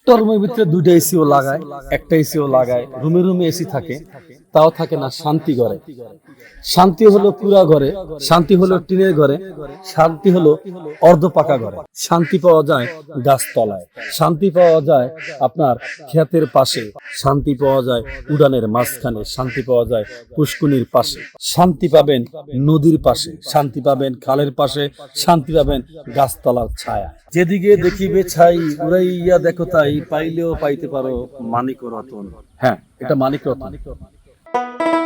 একটা রুমের ভিতরে দুইটা এসিও লাগায় একটা এসিও লাগায় রুমে রুমে এসি থাকে। তাও থাকে না, শান্তি ঘরে। শান্তি হলো পুরা ঘরে, শান্তি হলো টিনের ঘরে, শান্তি হলো অর্ধ পাকা ঘরে। শান্তি পাওয়া যায় গাছতলায়। শান্তি পাওয়া যায় আপনার ক্ষেতের পাশে। শান্তি পাওয়া যায় উড়ানের মাঝখানে। শান্তি পাওয়া যায় পুষ্কুনির পাশে। শান্তি পাবেন নদীর পাশে। শান্তি পাবেন খালের পাশে। শান্তি পাবেন গাছতলার ছায়া। যেদিকে দেখিবে ছাই, উড়াইয়া দেখো তাই, পাইলেও পাইতে পারো মানিক রতন হ্যাঁ এটা মানিক রতন Thank you.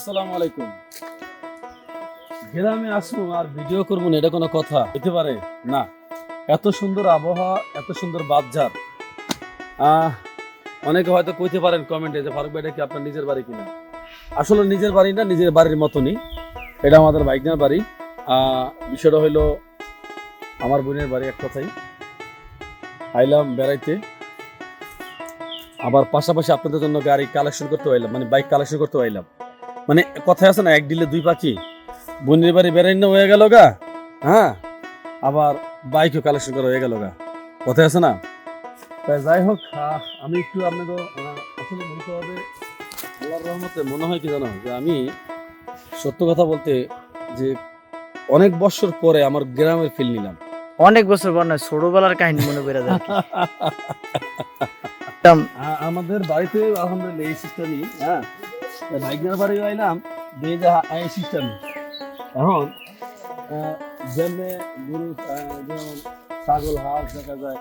আসসালামু আলাইকুম। গ্রামে আসব আর ভিডিও করব এটা কোনো কথা। হতে পারে? না। এত সুন্দর আবহাওয়া, এত সুন্দর বাজার। অনেকে হয়তো কইতে পারেন কমেন্টে যে ফারুক কি আপনার নিজের বাড়ি কিনা? আসলে নিজের বাড়ি না, নিজের বাড়ির মতনই। এটা আমাদের বাইকনার বাড়ি। বিষয়টা হইল আমার বোনের বাড়ি এক কথাই আইলাম বেড়াইতে। আবার পাশাপাশি আপনাদের জন্য গাড়ি কালেকশন করতে আইলাম মানে বাইক কালেকশন করতে আইলাম। মানে কথায় আছে না এক ডিলে দুই পাখি। বোনের বাড়ি বেড়াই না হয়ে গেল গা হ্যাঁ? আবার বাইকও কালেকশন করা হয়ে গেল গা। কথায় আছে না? তাই যাই হোক আমি একটু আপনাকে আহ, আসলে বলতে হবে আল্লাহর রহমতে মনে হয় কি জানো যে আমি সত্য কথা বলতে যে অনেক বছর পরে আমার গ্রামের ফিল নিলাম। অনেক বছর পর নয় ছোটবেলার কাহিনী মনে করে যায় আমাদের বাড়িতে আলহামদুলিল্লাহ এই সিস্টেমই হ্যাঁ? বাইকের বাড়ি আইলাম সিস্টেম এখন গরু যেমন ছাগল, হাঁস দেখা যায়,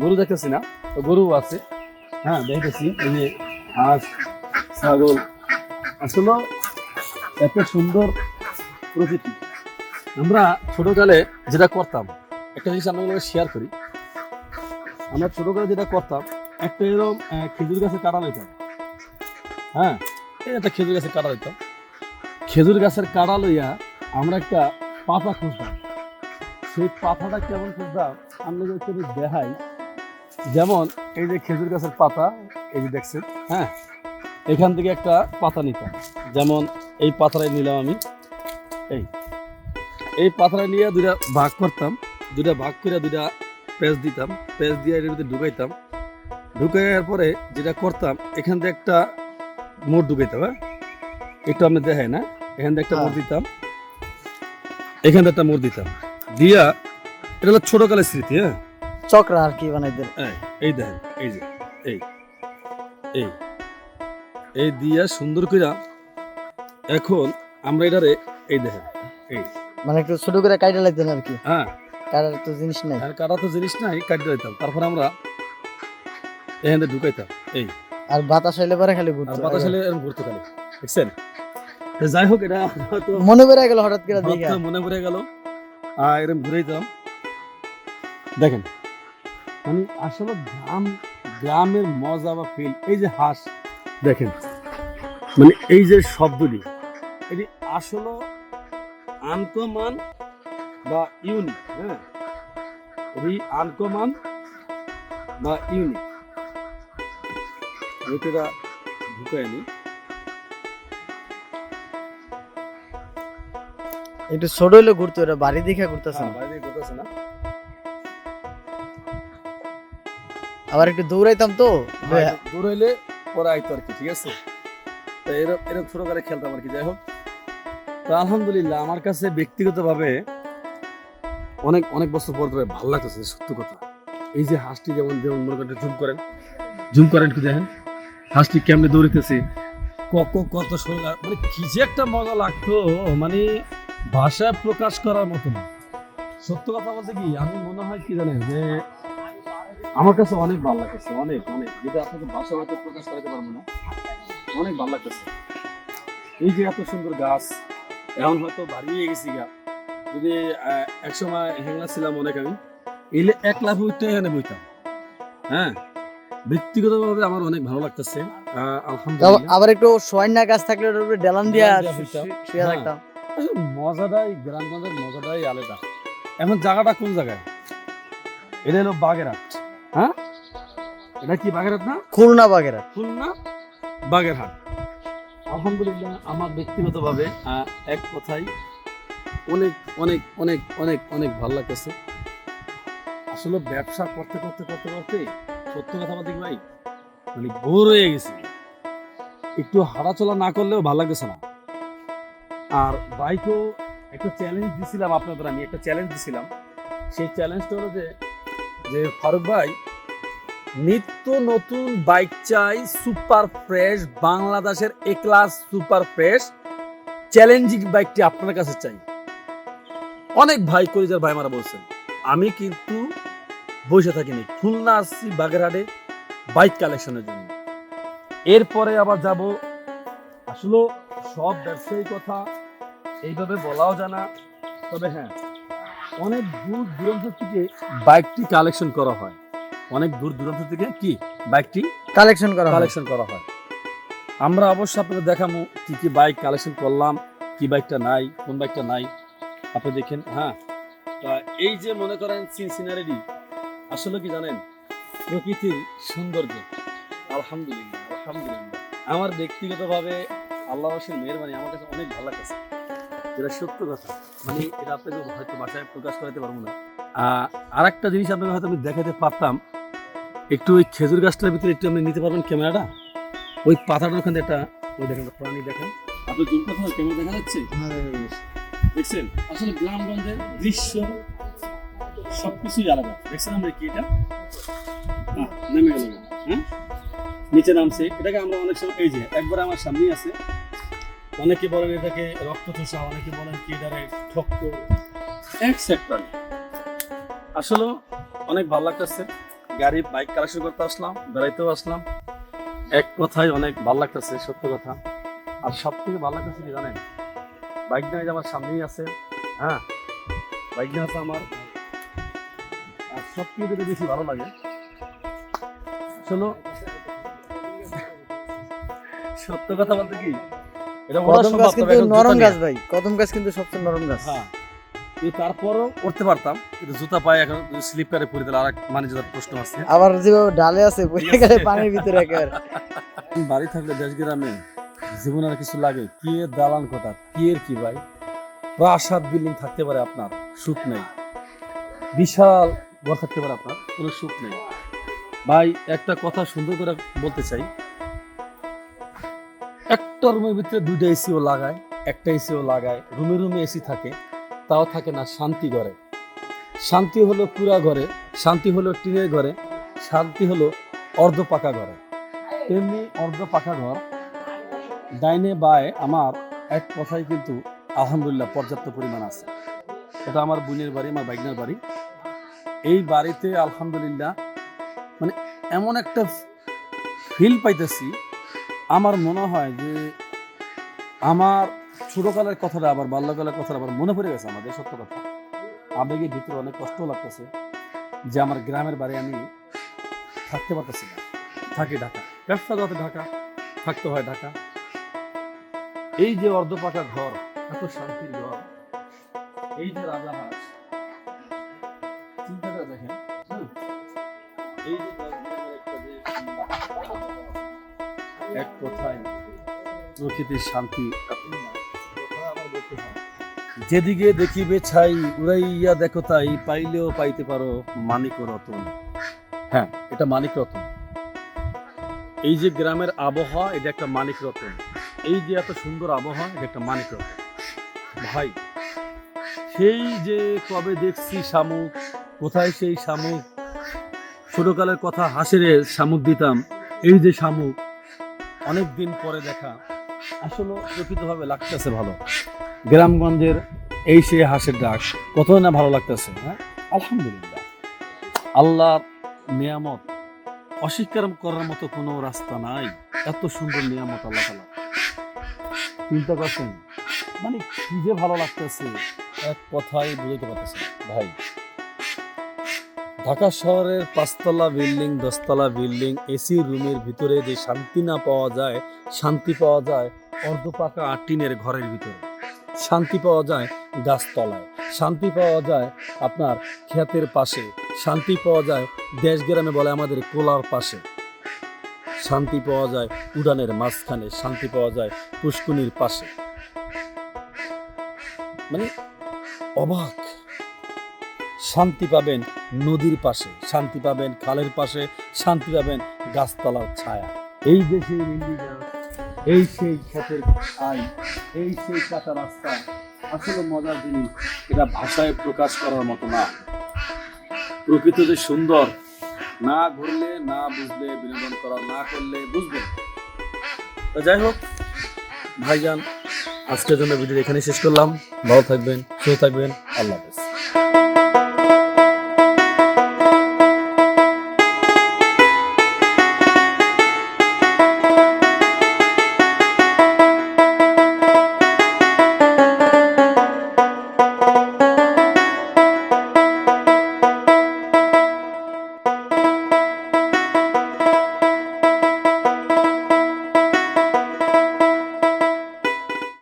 গরু দেখতেছি না, তো গরু আছে। হ্যাঁ দেখতেছি, এই যে হাঁস, ছাগল। আসলে এত সুন্দর প্রকৃতি। আমরা ছোটকালে যেটা করতাম, একটা জিনিস আমরা শেয়ার করি। আমরা ছোটকালে যেটা করতাম, একটা এরকম খেজুর গাছে কাটা লইতাম। হ্যাঁ একটা খেজুর গাছের কাটা লইতাম খেজুর গাছের কাটা লইয়া আমরা একটা পাতা খুঁজতাম। সেই পাতাটা কেমন খুঁজতাম যদি একটু দেখাই, যেমন এই যে খেজুর গাছের পাতা, এই যে দেখছেন হ্যাঁ এখান থেকে একটা পাতা নিতাম। যেমন এই পাতাটাই নিলাম আমি, এই এই পাতাটা নিয়ে দুইটা ভাগ করতাম, দুইটা ভাগ করে দুইটা পেঁচ দিতাম পেঁচ দিয়ে এর ভিতরে ঢুকাইতাম। ঢুকাইয়ার পরে যেটা করতাম, এখান থেকে একটা মোড় ঢুকাইতাম হ্যাঁ একটু আপনি দেখাই না এখান থেকে একটা মোড় দিতাম। এখান থেকে একটা মোড় দিতাম। দিয়া এটা হলো ছোটকালের স্মৃতি হ্যাঁ? চক্র আর কি বানাই দেন এই, এই দেখেন এই যে এই এই এই দিয়া সুন্দর কইরা এখন আমরা এটারে এই দেখেন এই। মানে একটু ছোট করে কাইটা লাগতেন আর কি? হ্যাঁ। কাটার তো জিনিস নাই। আর কাটা তো জিনিস নাই কাটতে দিতাম তারপর আমরা এখানে ঢুকাইতাম এই। আর বাতাস হইলে পরে খালি আর বাতাস হলে এরকম ঘুরতে খালি দেখছেন? তো যাই হোক এটা হয়তো মনে পড়ে গেল হঠাৎ করে দেখে। মনে পড়ে গেল। আর এরকম ঘুরেইতাম দেখেন মানে আসলে গ্রাম গ্রামের মজা বা ফিল এই যে হাঁস দেখেন মানে এই যে শব্দটি এটি আসলে আনকমান বা ইউনিক হ্যাঁ? এটি আনকমান বা ইউনিক ঢুকায় নি একটু ছোট হইলে ঘুরতো এটা বাড়ি দেখে ঘুরতেছে হ্যাঁ, বাইরে ঘুরতেছে না। আবার একটু দৌড়াইতাম তো হ্যাঁ, দূর হইলে পরে আইতো আর কি ঠিক আছে? তো এরকম এরকম ছোট করে খেলতাম আর কি যাই হোক। তো আলহামদুলিল্লাহ আমার কাছে ব্যক্তিগতভাবে অনেক অনেক বছর পর ধরে ভালো লাগতেছে সত্য কথা। এই যে হাঁসটি যেমন যেমন মনে করেন জুম করেন। জুম করেন কি দেখেন? হাঁসটি কেমনে দৌড়িতেছে ক- ক- কত সুন্দর মানে কি যে একটা মজা লাগতো মানে ভাষায় প্রকাশ করার মতো না। সত্য কথা বলতে কি, আমি মনে হয় কি জানেন যে আমার কাছে অনেক ভালো লাগতেছে, অনেক অনেক। যেটা আপনাকে ভাষা হয়তো প্রকাশ করাতে পারব না, অনেক ভালো লাগতেছে। এই যে এত সুন্দর গাছ, এখন হয়তো বাড়িয়ে গেছি গা। যদি একসময় হেংলা ছিলাম অনেক আমি, এলে এক লাফে উঠতে এখানে বইতাম। হ্যাঁ? ব্যক্তিগতভাবে আমার অনেক ভালো লাগতেছে। আলহামদুলিল্লাহ। আবার একটু সোয়াইনা গাছ থাকলে ওটার উপরে ডেলান দিয়া। শুয়ে হ্যাঁ। থাকতাম। মজাটাই গ্রামগঞ্জের মজাটাই আলাদা। এখন জায়গাটা কোন জায়গায়? এটা হলো বাগেরহাট। হ্যাঁ? এটা কি বাগেরহাট না? খুলনা বাগেরা খুলনা বাগেরহাট। আলহামদুলিল্লাহ আমার ব্যক্তিগতভাবে এক কথাই অনেক অনেক অনেক অনেক অনেক ভালো লাগতেছে। আসলে ব্যবসা করতে করতে করতে করতে সত্য কথা বলতে ভাই? মানে বোর হয়ে গেছি। একটু হাঁটাচলা না করলেও ভালো লাগতেছে না। আর বাইকও একটা চ্যালেঞ্জ দিছিলাম আপনাদের, আমি একটা চ্যালেঞ্জ দিছিলাম। সেই চ্যালেঞ্জটা হলো যে যে ফারুক ভাই নিত্য নতুন বাইক চাই, সুপার ফ্রেশ, বাংলাদেশের A class super fresh challenging বাইকটি আপনার কাছে চাই। অনেক ভাই কলিজার ভাই মারা বলছেন। আমি কিন্তু বসে থাকিনি। খুলনা আসছি বাগেরহাটে বাইক কালেকশনের জন্য। এরপরে আবার যাব। আসলে সব ব্যবসায়ী কথা এইভাবে বলাও জানা তবে হ্যাঁ অনেক দূর দূরান্ত থেকে বাইকটি কালেকশন করা হয়। অনেক দূর দূরান্ত থেকে কি? বাইকটি কালেকশন করা কালেকশন করা হয়। আমরা অবশ্য আপনাদের দেখাবো কি কি বাইক কালেকশন করলাম কি বাইকটা নাই কোন বাইকটা নাই। আপনি দেখেন হ্যাঁ। তা এই যে মনে করেন সিনারি আসলে কি জানেন? প্রকৃতির সৌন্দর্য। আলহামদুলিল্লাহ আলহামদুলিল্লাহ। আমার ব্যক্তিগতভাবে আল্লাহ রসের মেহরবানি আমার কাছে অনেক ভালো লাগছে যেটা সত্য কথা। মানে এটা আপনাকে হয়তো বাসায় প্রকাশ করাতে পারব না। আর একটা জিনিস আপনাকে হয়তো আমি দেখাতে পারতাম। একটু ওই খেজুর গাছটার ভিতরে একটু আপনি নিতে পারবেন ক্যামেরাটা? ওই পাতাটার ওখানে একটা ওই দেখেন প্রাণী দেখেন। আপনি জুম কথা ক্যামেরা দেখা যাচ্ছে। দেখছেন? আসলে গ্রামগঞ্জের দৃশ্য সবকিছুই আলাদা। দেখছেন আমরা কি এটা? নেমে গেল হ্যাঁ? নিচে নামছে। এটাকে আমরা অনেক সময় এই যে, একবার আমার সামনেই আছে। অনেকে বলেন এটাকে রক্ত চোষা অনেকে বলেন কি এটারে ঠক্ক। এক সেক্টর আসলে অনেক ভালো লাগতেছে। গাড়ি বাইক কালেকশন করতে আসলাম, বেড়াইতেও আসলাম। এক কথায় অনেক ভালো লাগতেছে, সত্য কথা। আর সব থেকে ভালো লাগতেছে কি জানেন? বাইক নিয়ে আমার সামনেই আছে হ্যাঁ? বাইক নিয়ে আছে আমার আর যেটা বেশি ভালো লাগে শোনো সত্য কথা বলতে কি এটা বলা সম্ভব কিন্তু নরম গাছ ভাই কদম গাছ কিন্তু সবচেয়ে নরম গাছ। হ্যাঁ তারপরও করতে পারতাম কিন্তু জুতা পায়ে এখন স্লিপ করে পরে দিলে আর মানে যেটা প্রশ্ন আছে। আবার যেভাবে ডালে আছে বসে গেলে পানির ভিতরে একেবারে। বাড়ি থাকলে দেশ গ্রামে জীবনে আর কিছু লাগে কি দালান কথা কি এর কি ভাই? প্রাসাদ বিল্ডিং থাকতে পারে আপনার সুখ নেই। বিশাল ঘর থাকতে পারে আপনার, কোনো সুখ নেই। ভাই, একটা কথা সুন্দর করে বলতে চাই। একটা রুমের ভিতরে দুইটা এসিও লাগায়, একটা এসিও লাগায়, রুমে রুমে এসি থাকে, তাও থাকে না, শান্তি ঘরে। শান্তি হলো পুরা ঘরে, শান্তি হলো টিনের ঘরে, শান্তি হলো অর্ধ পাকা ঘরে। তেমনি অর্ধ পাকা ঘর, ডাইনে বায়ে আমার এক কথায় কিন্তু আলহামদুলিল্লাহ পর্যাপ্ত পরিমাণ আছে। এটা আমার বোনের বাড়ি, আমার বাইকনার বাড়ি। এই বাড়িতে আলহামদুলিল্লাহ মানে এমন একটা ফিল পাইতেছি, আমার মনে হয় যে আমার ছোটকালের কথাটা আবার বাল্যকালের কথাটা আবার মনে পড়ে গেছে আমাদের সত্য কথা। আবেগের ভিতরে অনেক কষ্ট লাগতেছে যে আমার গ্রামের বাড়ি আমি থাকতে পারতেছি না। থাকি ঢাকা, ব্যবসা যাতে ঢাকা, থাকতে হয় ঢাকা। এই যে অর্ধপাকা ঘর, এত শান্তির ঘর, এই যে রাজা হাঁস এক কথায় প্রকৃতির শান্তি। যেদিকে দেখিবে ছাই, উড়াইয়া দেখো তাই, পাইলেও পাইতে পারো মানিক রতন। হ্যাঁ এটা মানিক রতন। এই যে গ্রামের আবহাওয়া, এটা একটা মানিক রতন। এই যে এত সুন্দর আবহাওয়া, এটা একটা মানিক রতন। ভাই, সেই যে কবে দেখছি শামুক, কোথায় সেই শামুক? ছোটকালের কথা হাসিরে শামুক দিতাম। এই যে শামুক, অনেক দিন পরে দেখা। আসলে প্রকৃতভাবে লাগতেছে ভালো। গ্রামগঞ্জের এই সেই হাঁসের ডাক কত না ভালো লাগতেছে হ্যাঁ? আলহামদুলিল্লাহ। আল্লাহর নিয়ামত, অস্বীকার করার মতো কোনো রাস্তা নাই। এত সুন্দর নিয়ামত আল্লাহ তালা চিন্তা করছেন মানে কি যে ভালো লাগতেছে, এক কথাই বুঝতে পারতেছে ভাই ঢাকা শহরের পাঁচতলা বিল্ডিং, দশতলা বিল্ডিং, এসি রুমের ভিতরে যে শান্তি না পাওয়া যায়, শান্তি পাওয়া যায় অর্ধপাকা টিনের ঘরের ভিতরে। শান্তি পাওয়া যায় গাছতলায়। শান্তি পাওয়া যায় আপনার ক্ষেতের পাশে। শান্তি পাওয়া যায় দেশ গ্রামে বলে আমাদের কোলার পাশে। শান্তি পাওয়া যায় উড়ানের মাঝখানে। শান্তি পাওয়া যায় পুষ্কুনির পাশে। মানে অবাক। শান্তি পাবেন নদীর পাশে, শান্তি পাবেন খালের পাশে, শান্তি পাবেন গাছতলার ছায়া। এই দেশে এই সেই ক্ষেতের আই এই সেই কাঁচা রাস্তা, আসলে মজার জিনিস, এটা ভাষায় প্রকাশ করার মতো না। প্রকৃত যে সুন্দর, না ঘুরলে, না বুঝলে, বিনোদন করা, না করলে বুঝবেন তো যাই হোক, ভাইজান, আজকের জন্য ভিডিও এখানে শেষ করলাম। ভালো থাকবেন, সুস্থ থাকবেন, আল্লাহ হাফেজ।